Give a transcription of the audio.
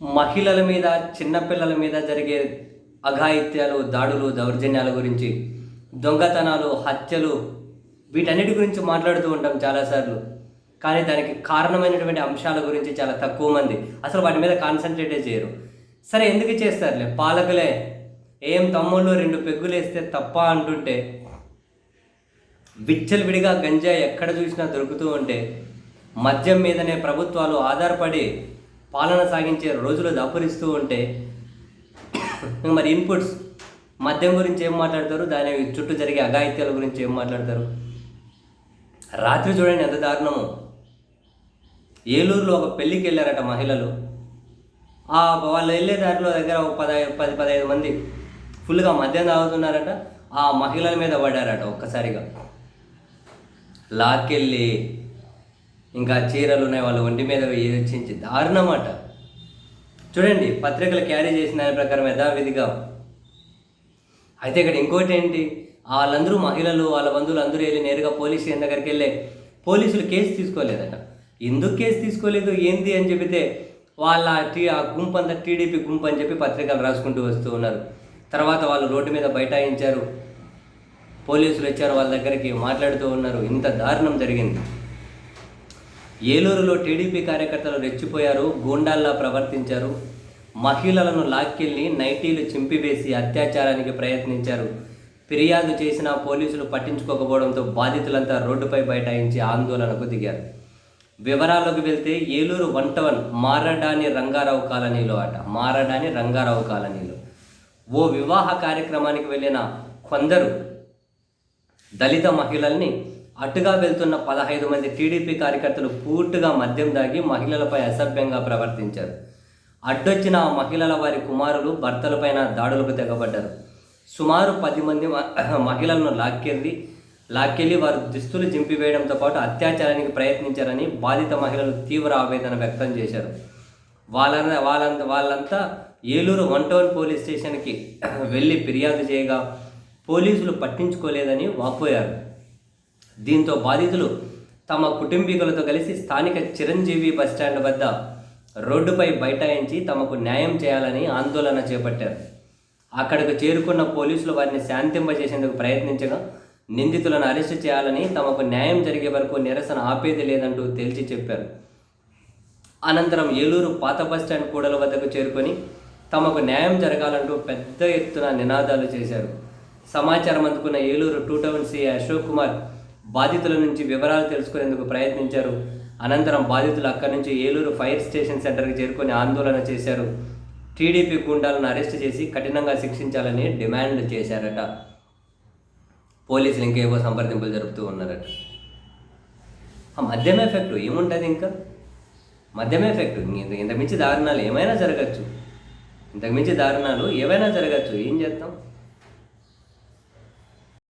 మహిళల మీద చిన్నపిల్లల మీద జరిగే అఘాయిత్యాలు దాడులు దౌర్జన్యాల గురించి దొంగతనాలు హత్యలు వీటన్నిటి గురించి మాట్లాడుతూ ఉంటాం చాలాసార్లు. కానీ దానికి కారణమైనటువంటి అంశాల గురించి చాలా తక్కువ మంది అసలు వాటి మీద కాన్సన్ట్రేటే చేయరు. సరే ఎందుకు చేస్తారులే? పాలకులే ఏం తమ్ముళ్ళు రెండు పెగ్గులు వేస్తే తప్ప అంటుంటే విచ్చలవిడిగా గంజాయి ఎక్కడ చూసినా దొరుకుతూ ఉంటే మద్యం మీదనే ప్రభుత్వాలు ఆధారపడి పాలన సాగించే రోజులు దాపురిస్తూ ఉంటే మరి ఇన్పుట్స్ మద్యం గురించి ఏం మాట్లాడతారు? దాని చుట్టూ జరిగే అఘాయిత్యాల గురించి ఏం మాట్లాడతారు? రాత్రి చూడండి ఎంత దారుణము. ఏలూరులో ఒక పెళ్ళికి వెళ్ళారట మహిళలు. ఆ వాళ్ళు వెళ్ళే దారిలో దగ్గర ఒక పది పది పదహైదు మంది ఫుల్గా మద్యం తాగుతున్నారట. ఆ మహిళల మీద పడారట ఒక్కసారిగా. లాక్కెళ్ళి ఇంకా చీరలు ఉన్నాయి వాళ్ళ ఒంటి మీద వేచించి దారుణమాట చూడండి పత్రికలు క్యారీ చేసిన దాని ప్రకారం యథావిధిగా అయితే ఇక్కడ ఇంకోటి ఏంటి? వాళ్ళందరూ మహిళలు వాళ్ళ బంధువులు అందరూ వెళ్ళి నేరుగా పోలీస్ స్టేషన్ దగ్గరికి వెళ్ళే పోలీసులు కేసు తీసుకోలేదట. ఎందుకు కేసు తీసుకోలేదు? ఏంది అని చెబితే వాళ్ళ టీ ఆ గుంపు అంతా టీడీపీ గుంపు అని చెప్పి పత్రికలు రాసుకుంటూ వస్తూ ఉన్నారు. తర్వాత వాళ్ళు రోడ్డు మీద బైఠాయించారు. పోలీసులు వచ్చారు వాళ్ళ దగ్గరికి మాట్లాడుతూ ఉన్నారు. ఇంత దారుణం జరిగింది. ఏలూరులో టీడీపీ కార్యకర్తలు రెచ్చిపోయారు గూండాల్లా ప్రవర్తించారు. మహిళలను లాక్కెళ్ళి నైటీలు చింపివేసి అత్యాచారానికి ప్రయత్నించారు. ఫిర్యాదు చేసిన పోలీసులు పట్టించుకోకపోవడంతో బాధితులంతా రోడ్డుపై బైఠాయించి ఆందోళనకు దిగారు. వివరాల్లోకి వెళ్తే ఏలూరు వన్ టవన్ మారడాని రంగారావు కాలనీలో అట. మారడాని రంగారావు కాలనీలో. ఓ వివాహ కార్యక్రమానికి వెళ్ళిన కొందరు దళిత మహిళల్ని అటుగా వెళ్తున్న పదహైదు మంది టీడీపీ కార్యకర్తలు పూర్తిగా మద్యం దాగి మహిళలపై అసభ్యంగా ప్రవర్తించారు. అడ్డొచ్చిన ఆ మహిళల వారి కుమారులు భర్తలపైన దాడులకు తెగబడ్డారు. సుమారు పది మంది మహిళలను లాక్కెళ్ళి లాక్కెళ్ళి వారు దుస్తులు చింపివేయడంతో పాటు అత్యాచారానికి ప్రయత్నించారని బాధిత మహిళలు తీవ్ర ఆవేదన వ్యక్తం చేశారు. వాళ్ళ వాళ్ళంత వాళ్ళంతా ఏలూరు వన్ టౌన్ పోలీస్ స్టేషన్కి వెళ్ళి ఫిర్యాదు చేయగా పోలీసులు పట్టించుకోలేదని వాపోయారు. దీంతో బాధితులు తమ కుటుంబీకులతో కలిసి స్థానిక చిరంజీవి బస్టాండ్ వద్ద రోడ్డుపై బైఠాయించి తమకు న్యాయం చేయాలని ఆందోళన చేపట్టారు. అక్కడికి చేరుకున్న పోలీసులు వారిని శాంతింపజేసేందుకు ప్రయత్నించగా నిందితులను అరెస్టు చేయాలని తమకు న్యాయం జరిగే వరకు నిరసన ఆపేది లేదంటూ తేల్చి చెప్పారు. అనంతరం ఏలూరు పాత బస్టాండ్ కూడల వద్దకు చేరుకొని తమకు న్యాయం జరగాలంటూ పెద్ద ఎత్తున నినాదాలు చేశారు. సమాచారం అందుకున్న Eluru two town C Ashok Kumar బాధితుల నుంచి వివరాలు తెలుసుకునేందుకు ప్రయత్నించారు. అనంతరం బాధితులు అక్కడి నుంచి ఏలూరు ఫైర్ స్టేషన్ సెంటర్కి చేరుకొని ఆందోళన చేశారు. టీడీపీ గుండాలను అరెస్ట్ చేసి కఠినంగా శిక్షించాలని డిమాండ్ చేశారట. పోలీసులు ఇంకేవో సంప్రదింపులు జరుపుతూ ఉన్నారట. ఆ మద్యం ఎఫెక్ట్ ఏముంటుంది ఇంకా? మద్యం ఎఫెక్ట్ ఇంత మించి దారుణాలు ఏమైనా జరగచ్చు. ఇంతకు మించి దారుణాలు ఏవైనా జరగచ్చు. ఏం చేస్తాం